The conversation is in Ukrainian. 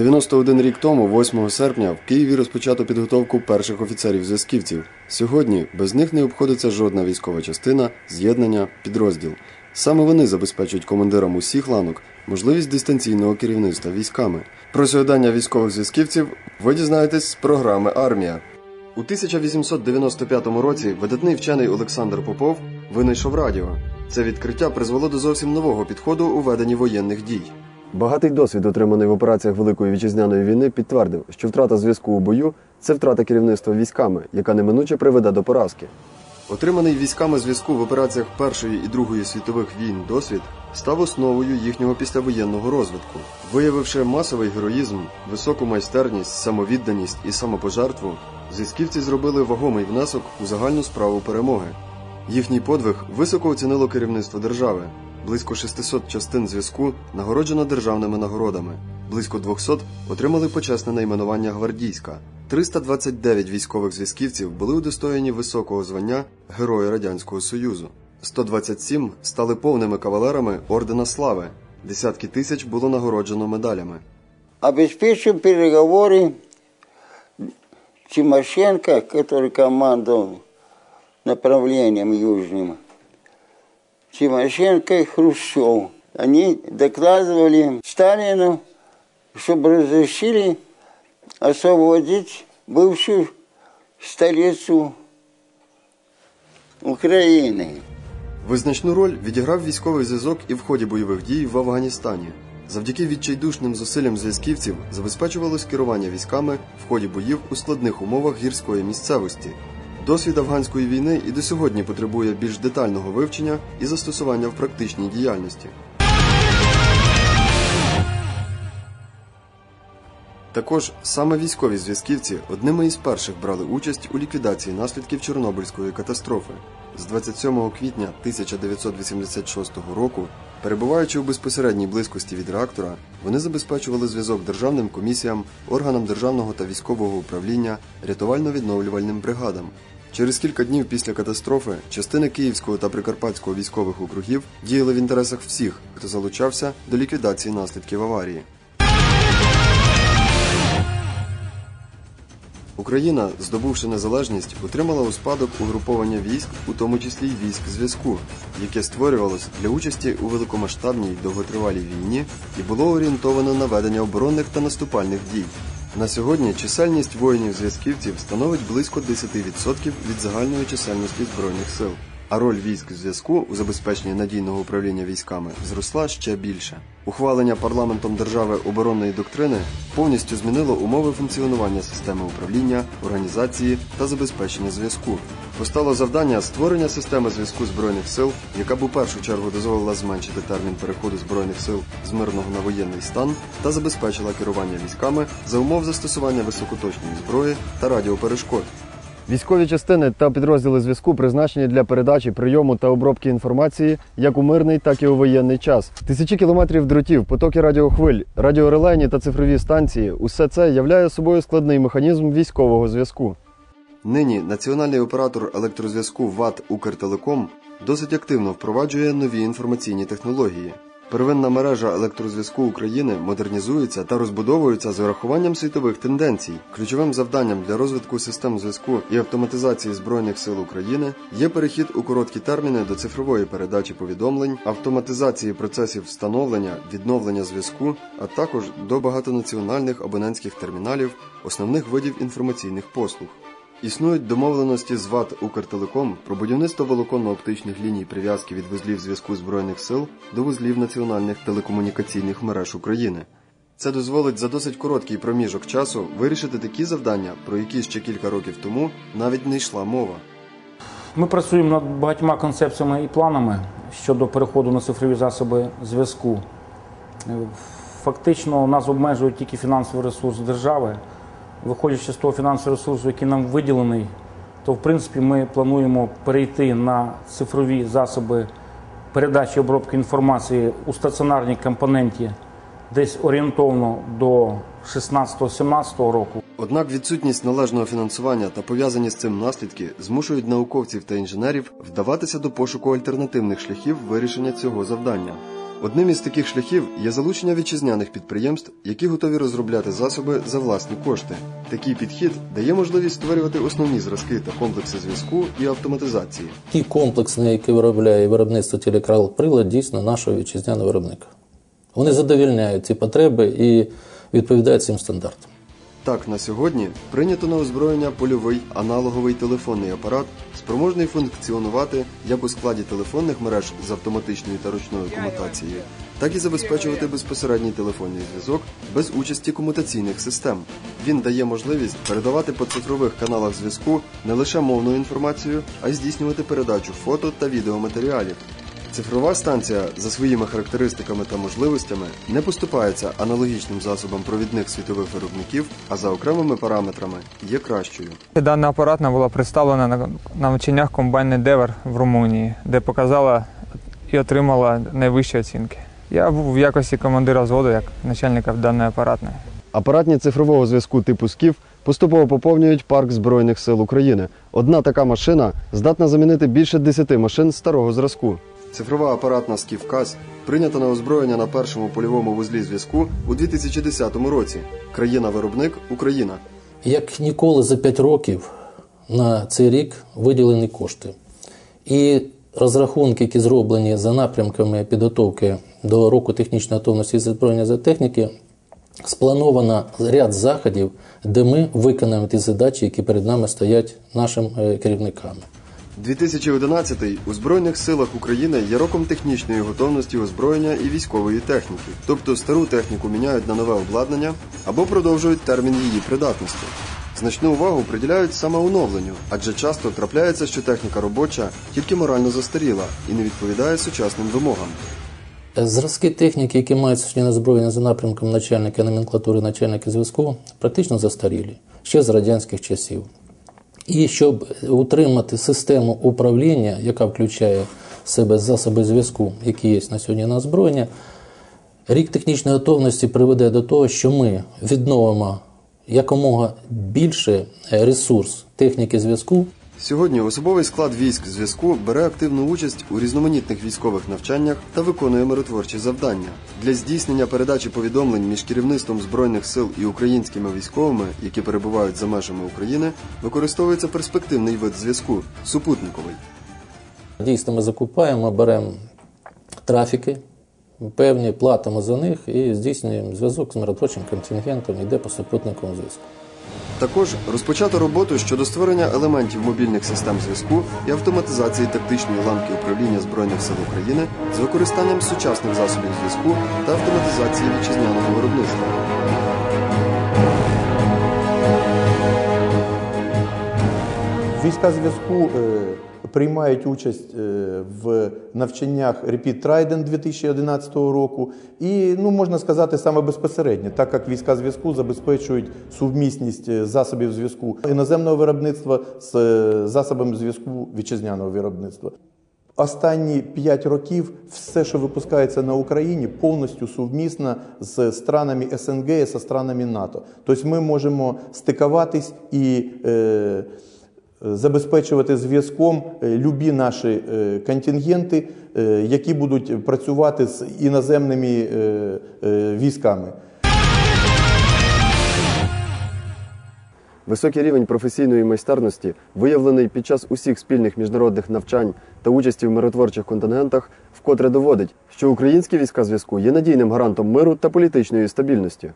91 рік тому, 8 серпня, в Києві розпочато підготовку перших офіцерів-зв'язківців. Сьогодні без них не обходиться жодна військова частина, з'єднання, підрозділ. Саме вони забезпечують командирам усіх ланок можливість дистанційного керівництва військами. Про сьогодення військових зв'язківців ви дізнаєтесь з програми Армія. У 1895 році видатний вчений Олександр Попов винайшов радіо. Це відкриття призвело до зовсім нового підходу у веденні воєнних дій. Багатий досвід, отриманий в операціях Великої вітчизняної війни, підтвердив, що втрата зв'язку у бою це втрата керівництва військами, яка неминуче приведе до поразки. Отриманий військами зв'язку в операціях Першої і Другої світових війн досвід став основою їхнього післявоєнного розвитку, виявивши масовий героїзм, високу майстерність, самовідданість і самопожертву, зв'язківці зробили вагомий внесок у загальну справу перемоги. Їхній подвиг високо оцінило керівництво держави. Близько 600 частин зв'язку нагороджено державними нагородами. Близько 200 отримали почесне найменування гвардійська. 329 військових зв'язківців були удостоєні високого звання Герої Радянського Союзу. 127 стали повними кавалерами Ордена Слави. Десятки тисяч було нагороджено медалями. обеспечим переговоры Тимошенко, который командовал направлением южным, Тимошенко и Хрущев. Они докладывали Сталину, чтобы разрешили освободить бывшую столицу Украины. Визначну роль відіграв військовий зв'язок і в ході бойових дій в Афганістані. Завдяки відчайдушним зусиллям зв'язківців забезпечувалось керування військами в ході боїв у складних умовах гірської місцевості. Досвід афганської війни і до сьогодні потребує більш детального вивчення і застосування в практичній діяльності. Також саме військові зв'язківці одними із перших брали участь у ліквідації наслідків Чорнобильської катастрофи. З 27 квітня 1986 року, перебуваючи у безпосередній близькості від реактора, вони забезпечували зв'язок державним комісіям, органам державного та військового управління, рятувально-відновлювальним бригадам. Через кілька днів після катастрофи частини Київського та Прикарпатського військових округів діяли в інтересах всіх, хто залучався до ліквідації наслідків аварії. Україна, здобувши незалежність, отримала у спадок угруповання військ, у тому числі й військ зв'язку, яке створювалось для участі у великомасштабній довготривалій війні і було орієнтовано на ведення оборонних та наступальних дій. На сьогодні чисельність воїнів-зв'язківців становить близько 10% від загальної чисельності збройних сил. А роль військ зв'язку у забезпеченні надійного управління військами зросла ще більше. Ухвалення парламентом держави оборонної доктрини повністю змінило умови функціонування системи управління, організації та забезпечення зв'язку. Постало завдання створення системи зв'язку збройних сил, яка б у першу чергу дозволила зменшити термін переходу збройних сил з мирного на воєнний стан та забезпечила керування військами за умов застосування високоточної зброї та радіоперешкод. Військові частини та підрозділи зв'язку призначені для передачі, прийому та обробки інформації як у мирний, так і у воєнний час. Тисячі кілометрів дротів, потоки радіохвиль, радіорелейні та цифрові станції усе це являє собою складний механізм військового зв'язку. Нині національний оператор електрозв'язку ВАТ Укртелеком досить активно впроваджує нові інформаційні технології. Первинна мережа електрозв'язку України модернізується та розбудовується з урахуванням світових тенденцій. Ключовим завданням для розвитку систем зв'язку і автоматизації збройних сил України є перехід у короткі терміни до цифрової передачі повідомлень, автоматизації процесів встановлення, відновлення зв'язку, а також до багатонаціональних абонентських терміналів, основних видів інформаційних послуг. Існують домовленості з ВАТ Укртелеком про будівництво волоконно-оптичних ліній прив'язки від вузлів зв'язку Збройних сил до вузлів національних телекомунікаційних мереж України. Це дозволить за досить короткий проміжок часу вирішити такі завдання, про які ще кілька років тому навіть не йшла мова. Ми працюємо над багатьма концепціями і планами щодо переходу на цифрові засоби зв'язку. Фактично нас обмежує тільки фінансовий ресурс держави. Виходячи з того фінансового ресурсу, який нам виділений, то в принципі ми плануємо перейти на цифрові засоби передачі обробки інформації у стаціонарній компоненті десь орієнтовно до 16-17 року. Однак відсутність належного фінансування та пов'язані з цим наслідки змушують науковців та інженерів вдаватися до пошуку альтернативних шляхів вирішення цього завдання. Одним із таких шляхів є залучення вітчизняних підприємств, які готові розробляти засоби за власні кошти. Такий підхід дає можливість створювати основні зразки та комплекси зв'язку і автоматизації. Ті комплекси, які виробляє виробництво телекрал-прилад, дійсно нашого вітчизняного виробника. Вони задовільняють ці потреби і відповідають цим стандартам. Так, на сьогодні прийнято на озброєння польовий аналоговий телефонний апарат, спроможний функціонувати як у складі телефонних мереж з автоматичною та ручною комутацією, так і забезпечувати безпосередній телефонний зв'язок без участі комутаційних систем. Він дає можливість передавати по цифрових каналах зв'язку не лише мовну інформацію, а й здійснювати передачу фото та відеоматеріалів. Цифрова станція за своїми характеристиками та можливостями не поступається аналогічним засобам провідних світових виробників, а за окремими параметрами є кращою. Дана апаратна була представлена на навчаннях комбайни Девер в Румунії, де показала і отримала найвищі оцінки. Я був в якості командира взводу як начальника даної апаратної. Апаратні цифрового зв'язку типу СКІФ поступово поповнюють парк Збройних сил України. Одна така машина здатна замінити більше 10 машин старого зразку. Цифрова апаратна СКІФ КАЗ прийнята на озброєння на першому польовому вузлі зв'язку у 2010 році. Країна-виробник Україна. Як ніколи за 5 років на цей рік виділені кошти. І розрахунки, які зроблені за напрямками підготовки до року технічної готовності і збройної за техніки, сплановано ряд заходів, де ми виконаємо ті задачі, які перед нами стоять нашими е, керівниками. 2011 у Збройних силах України є роком технічної готовності озброєння і військової техніки, тобто стару техніку міняють на нове обладнання або продовжують термін її придатності. Значну увагу приділяють саме оновленню, адже часто трапляється, що техніка робоча тільки морально застаріла і не відповідає сучасним вимогам. Зразки техніки, які мають сьогодні озброєння за напрямком начальника номенклатури, начальника зв'язку, практично застарілі ще з радянських часів. І щоб утримати систему управління, яка включає себе засоби зв'язку, які є на сьогодні на озброєння, рік технічної готовності приведе до того, що ми відновимо якомога більше ресурс техніки зв'язку. Сьогодні особовий склад військ зв'язку бере активну участь у різноманітних військових навчаннях та виконує миротворчі завдання для здійснення передачі повідомлень між керівництвом збройних сил і українськими військовими, які перебувають за межами України, використовується перспективний вид зв'язку супутниковий. Дійсно, ми закупаємо, беремо трафіки, певні, платимо за них і здійснюємо зв'язок з миротворчим контингентом, йде по супутниковому зв'язку. Також розпочато роботу щодо створення елементів мобільних систем зв'язку і автоматизації тактичної ланки управління Збройних сил України з використанням сучасних засобів зв'язку та автоматизації вітчизняного виробництва. Війська зв'язку е, приймають участь е, в навчаннях Repeat Trident 2011 року. І, ну, можна сказати, саме безпосередньо, так як війська зв'язку забезпечують сувмісність е, засобів зв'язку іноземного виробництва з е, засобами зв'язку вітчизняного виробництва. Останні 5 років все, що випускається на Україні, повністю сувмісно з странами СНГ і з странами НАТО. Тобто ми можемо стикуватись і е, забезпечувати зв'язком е, любі наші е, контингенти, е, які будуть працювати з іноземними військами. Високий рівень професійної майстерності, виявлений під час усіх спільних міжнародних навчань та участі в миротворчих контингентах, вкотре доводить, що українські війська зв'язку є надійним гарантом миру та політичної стабільності.